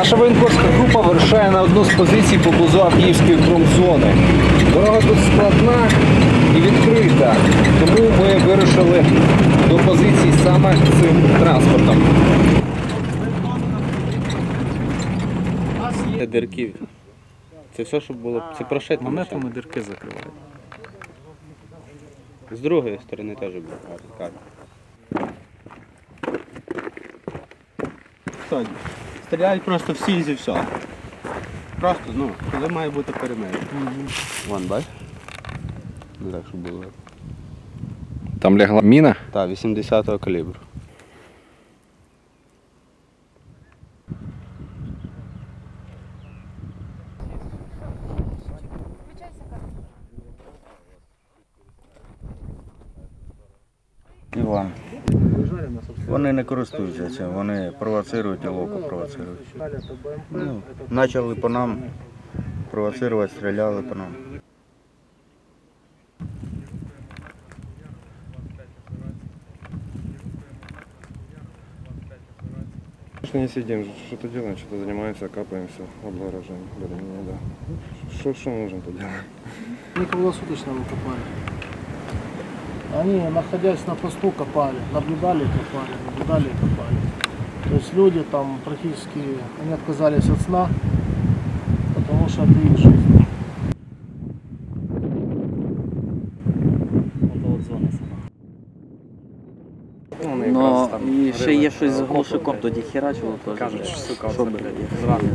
Наша воєнкорська група вирушає на одну з позицій поблизу Авдіївської промзони. Дорога тут складна і відкрита, тому ми вирушили до позицій саме цим транспортом. Це дирки. Це все, що було. Це прошито. Монетами дірки закривають. З другої сторони теж було карта. Стріляють просто всі зі всього. Просто, ну, коли має бути перемир'я. Вон, бач? Не так, щоб було. Там лягла міна. Так, 80-го калібру. Іван. Вони не користуються цим, вони провоцирують і ловко провоцирують. Ну, почали по нам провоцирувати, стріляли по нам. Конечно, не сидим, что-то делаем, что-то занимаемся, капаемся, облагораживаем более-менее, да. Что, что нужно, то круглосуточно выкопали. Они, находясь на посту, копали, наблюдали и копали, наблюдали и копали. То есть люди там практически, они отказались от сна, потому что это их жизнь. Ну, і ще є щось з глушиком, тоді херачило теж. Кажуть, сука, щоб зранку